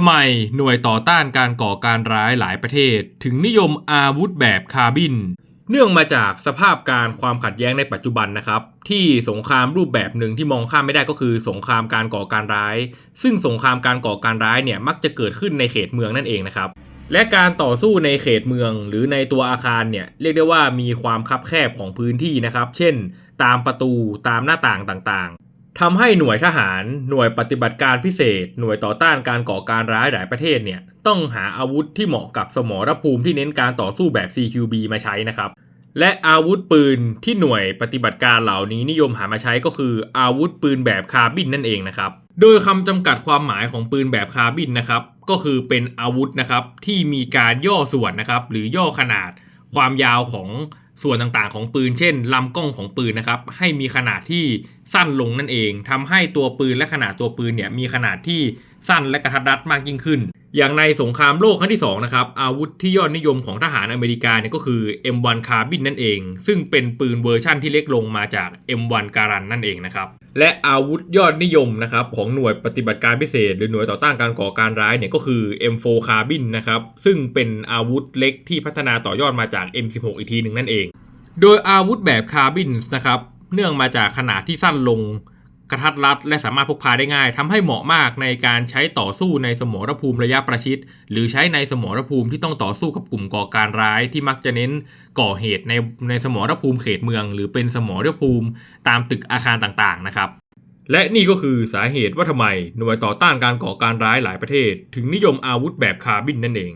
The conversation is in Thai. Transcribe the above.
ทำไมหน่วยต่อต้านการก่อการร้ายหลายประเทศ ถึงนิยมอาวุธแบบคาร์บิน เนื่องมาจากสภาพการความขัดแย้งในปัจจุบันนะครับ ที่สงครามรูปแบบหนึ่งที่มองข้ามไม่ได้ก็คือสงครามการก่อการร้าย ซึ่งสงครามการก่อการร้ายเนี่ยมักจะเกิดขึ้นในเขตเมืองนั่นเองนะครับและการต่อสู้ในเขตเมืองหรือในตัวอาคารเนี่ยเรียกได้ว่ามีความคับแคบของพื้นที่นะครับ เช่น ตามประตูตามหน้าต่างต่างๆ ทำให้หน่วยทหาร หน่วยปฏิบัติการพิเศษ หน่วยต่อต้านการก่อการร้ายหลายประเทศเนี่ย ต้องหาอาวุธที่เหมาะกับสมรภูมิที่เน้นการต่อสู้แบบ CQB มาใช้นะครับ และอาวุธปืนที่หน่วยปฏิบัติการเหล่านี้นิยมหามาใช้ก็คือ อาวุธปืนแบบคาร์บินนั่นเองนะครับ โดยคำจำกัดความหมายของปืนแบบคาร์บินนะครับ ก็คือเป็นอาวุธนะครับที่มีการย่อส่วนนะครับหรือย่อขนาดความยาวของ ส่วนต่างๆของปืน เช่นลำกล้องของปืนนะครับ ให้มีขนาดที่สั้นลงนั่นเองทำให้ตัวปืนและขนาดตัวปืนเนี่ยมีขนาดที่สั้นและกระทัดรัดมากยิ่งขึ้น อย่างในสงครามโลกครั้งที่2นะครับอาวุธที่ยอดนิยมของทหารอเมริกาเนี่ยก็คือ M1 คาร์บินนั่นเอง ซึ่งเป็นปืนเวอร์ชั่นที่เล็กลงมาจาก M1 การันนั่นเองนะครับและอาวุธยอดนิยมนะครับของหน่วยปฏิบัติการพิเศษ หรือหน่วยต่อต้านการก่อการร้ายเนี่ยก็คือ M4 คาร์บินนะครับซึ่งเป็นอาวุธเล็กที่พัฒนาต่อยอดมาจาก M16 อีกทีหนึ่งนั่นเอง โดยอาวุธแบบคาร์บินนะครับเนื่องมาจากขนาดที่สั้นลง กระทัดรัดและสามารถพกพาได้ง่ายทำให้เหมาะมากในการใช้ต่อสู้ในสมรภูมิระยะประชิด หรือใช้ในสมรภูมิที่ต้องต่อสู้กับกลุ่มก่อการร้ายที่มักจะเน้นก่อเหตุในในสมรภูมิเขตเมือง หรือเป็นสมรภูมิตามตึกอาคารต่างๆนะครับ และนี่ก็คือสาเหตุว่าทำไมหน่วยต่อต้านการก่อการร้ายหลายประเทศ ถึงนิยมอาวุธแบบคาร์บินนั่นเอง